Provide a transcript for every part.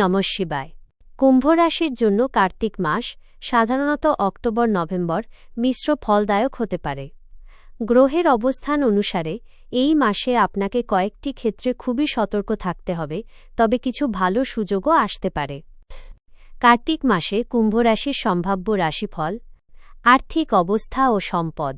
নম শিবায়। কুম্ভ রাশির জন্য কার্তিক মাস সাধারণত অক্টোবর, নভেম্বর মিশ্র ফলদায়ক হতে পারে। গ্রহের অবস্থান অনুসারে এই মাসে আপনাকে কয়েকটি ক্ষেত্রে খুবই সতর্ক থাকতে হবে, তবে কিছু ভালো সুযোগও আসতে পারে। কার্তিক মাসে কুম্ভ রাশির সম্ভাব্য রাশিফল, আর্থিক অবস্থা ও সম্পদ।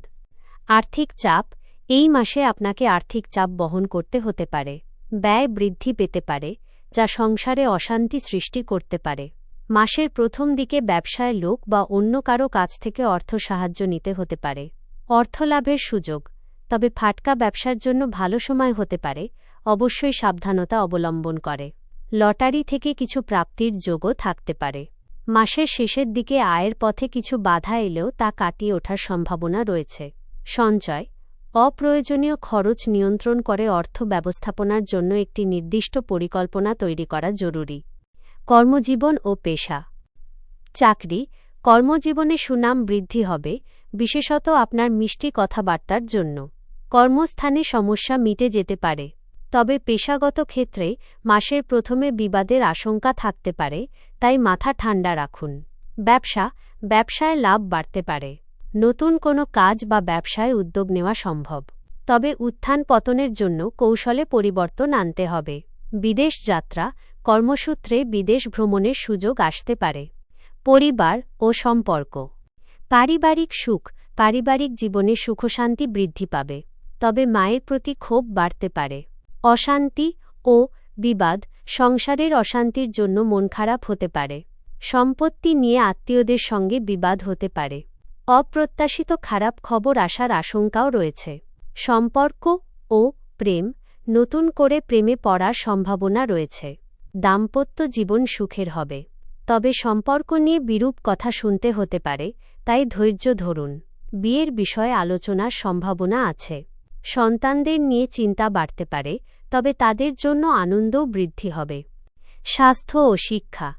আর্থিক চাপ এই মাসে আপনাকে আর্থিক চাপ বহন করতে হতে পারে। ব্যয় বৃদ্ধি পেতে পারে। যা সংসারে অশান্তি সৃষ্টি করতে পারে। মাসের প্রথম দিকে ব্যবসায় লোক বা অন্য কারও কাছ থেকে অর্থ সাহায্য নিতে হতে পারে। অর্থলাভের সুযোগ। তবে ফাটকা ব্যবসার জন্য ভালো সময় হতে পারে, অবশ্যই সাবধানতা অবলম্বন করে। লটারি থেকে কিছু প্রাপ্তির যোগও থাকতে পারে। মাসের শেষের দিকে আয়ের পথে কিছু বাধা এলেও তা কাটিয়ে ওঠার সম্ভাবনা রয়েছে। সঞ্চয়। অপ্রয়োজনীয় খরচ নিয়ন্ত্রণ করে অর্থ ব্যবস্থাপনার জন্য একটি নির্দিষ্ট পরিকল্পনা তৈরি করা জরুরি। কর্মজীবন ও পেশা। চাকরি, কর্মজীবনে সুনাম বৃদ্ধি হবে, বিশেষত আপনার মিষ্টি কথাবার্তার জন্য। কর্মস্থানে সমস্যা মিটে যেতে পারে। তবে পেশাগত ক্ষেত্রে মাসের প্রথমে বিবাদের আশঙ্কা থাকতে পারে, তাই মাথা ঠান্ডা রাখুন। ব্যবসা, ব্যবসায় লাভ বাড়তে পারে। নতুন কোনো কাজ বা ব্যবসায় উদ্যোগ নেওয়া সম্ভব। তবে উত্থান পতনের জন্য কৌশলে পরিবর্তন আনতে হবে। বিদেশ যাত্রা, কর্মসূত্রে বিদেশ ভ্রমণের সুযোগ আসতে পারে। পরিবার ও সম্পর্ক। পারিবারিক সুখ, পারিবারিক জীবনে সুখশান্তি বৃদ্ধি পাবে। তবে মায়ের প্রতি ক্ষোভ বাড়তে পারে। অশান্তি ও বিবাদ সংসারের অশান্তির জন্য মন খারাপ হতে পারে। সম্পত্তি নিয়ে আত্মীয়দের সঙ্গে বিবাদ হতে পারে। অপ্রত্যাশিত খারাপ খবর আসার আশঙ্কাও রয়েছে। সম্পর্ক ও প্রেম নতুন করে প্রেমে পড়ার সম্ভাবনা রয়েছে। দাম্পত্য জীবন সুখের হবে। তবে সম্পর্ক নিয়ে বিরূপ কথা শুনতে হতে পারে, তাই ধৈর্য ধরুন। বিয়ের বিষয়ে আলোচনার সম্ভাবনা আছে। সন্তানদের নিয়ে চিন্তা বাড়তে পারে, তবে তাদের জন্য আনন্দও বৃদ্ধি হবে। স্বাস্থ্য ও শিক্ষা।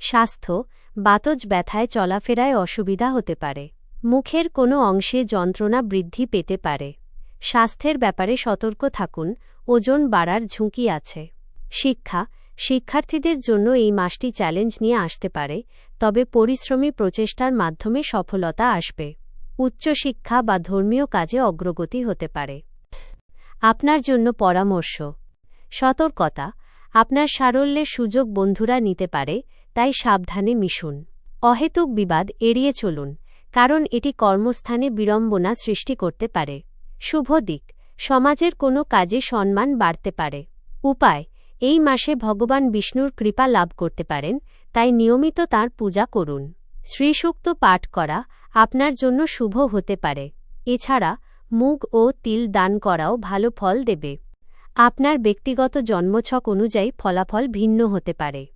স্বাস্থ্য, বাতজ ব্যথায় চলাফেরায় অসুবিধা হতে পারে। মুখের কোনো অংশে যন্ত্রণা বৃদ্ধি পেতে পারে। স্বাস্থ্যের ব্যাপারে সতর্ক থাকুন, ওজন বাড়ার ঝুঁকি আছে। শিক্ষা, শিক্ষার্থীদের জন্য এই মাসটি চ্যালেঞ্জ নিয়ে আসতে পারে, তবে পরিশ্রমী প্রচেষ্টার মাধ্যমে সফলতা আসবে। উচ্চশিক্ষা বা ধর্মীয় কাজে অগ্রগতি হতে পারে। আপনার জন্য পরামর্শ, সতর্কতা, আপনার সারল্যের সুযোগ বন্ধুরা নিতে পারে, তাই সাবধানে মিশুন। অহেতুক বিবাদ এড়িয়ে চলুন। কারণ এটি কর্মস্থানে বিড়ম্বনা সৃষ্টি করতে পারে। শুভ দিক, সমাজের কোনো কাজে সম্মান বাড়তে পারে। উপায়, এই মাসে ভগবান বিষ্ণুর কৃপা লাভ করতে পারেন, তাই নিয়মিত তার পূজা করুন। শ্রীসূক্ত পাঠ করা আপনার জন্য শুভ হতে পারে। এছাড়া, মুগ ও তিল দান করাও ভালো ফল দেবে। আপনার ব্যক্তিগত জন্মছক অনুযায়ী ফলাফল ভিন্ন হতে পারে।